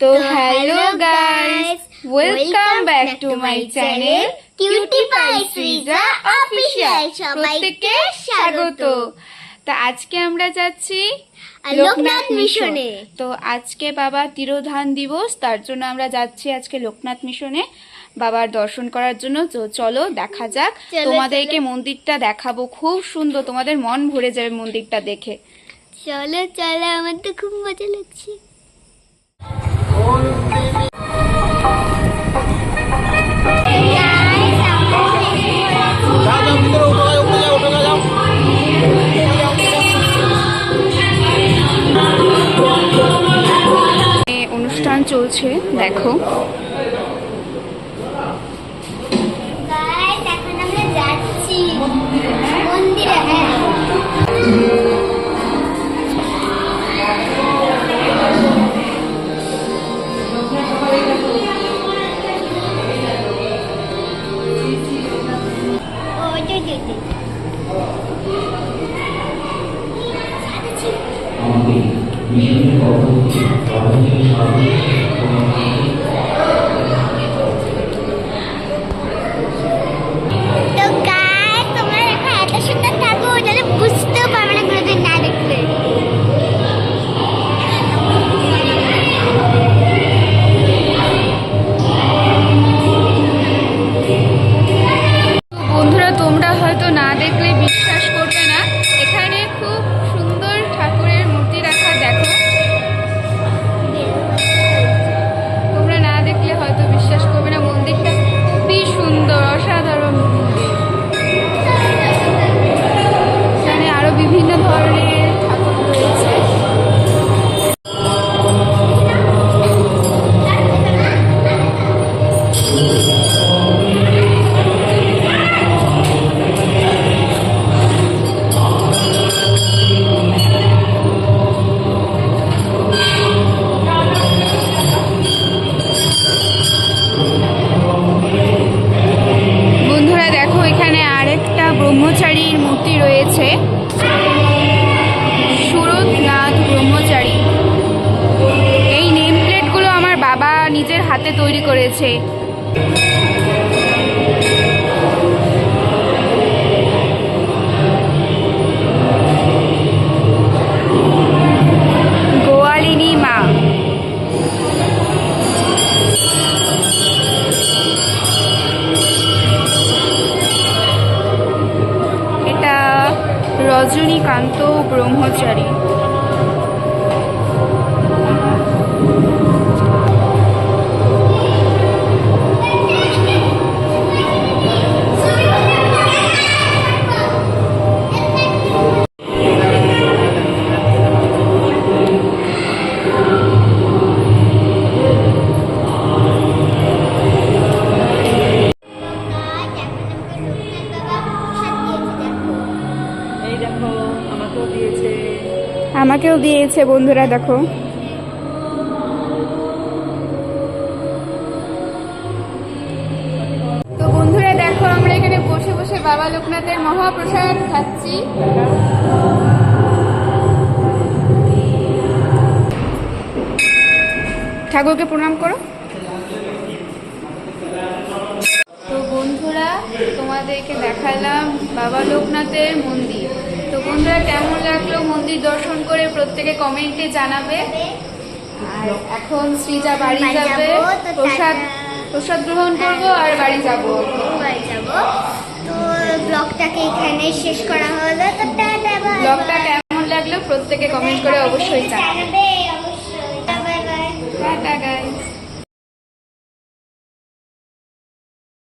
তো hello guys welcome back to my channel cutie pie Srija official প্রত্যেককে স্বাগত। তো আজকে আমরা যাচ্ছি লোকনাথ মিশনে। তো আজকে বাবা তিরোধান দিবস তার জন্য আমরা যাচ্ছি আজকে লোকনাথ মিশনে বাবার দর্শন করার জন্য। তো চলো দেখা যাক। তোমাদেরকে মন্দিরটা দেখাবো খুব সুন্দর তোমাদের মন ভরে যাবে মন্দিরটা দেখে। চলো চলো আমার তো খুব মজা লাগছে। অনুষ্ঠান চলছে দেখো। ওই যে, যে, যে। তো না দেখলে বিশ্বাস করবে না। গোয়ালিনী মা এটা রজনীকান্ত ব্রহ্মচারী। আমাকেও দিয়েছে। বন্ধুরা দেখো। তো বন্ধুরা দেখো আমরা এখানে বসে বসে বাবা লোকনাথের মহাপ্রসাদ খাচ্ছি। ঠাকুরকে প্রণাম করো। তো বন্ধুরা তোমাদেরকে দেখালাম বাবা লোকনাথের মন্দির। বন্ধুরা কেমন লাগল মন্দির দর্শন করে? প্রত্যেকে কমেন্টে জানাবে। আর এখন শ্রীজা বাড়ি যাবে। প্রসাদ প্রসাদ গ্রহণ করব আর বাড়ি যাব। বাড়ি যাব। তো ব্লগটাকে এখানে শেষ করা হলো। তো ব্লগটা কেমন লাগল প্রত্যেকে কমেন্ট করে অবশ্যই জানাবে। অবশ্যই। Bye bye.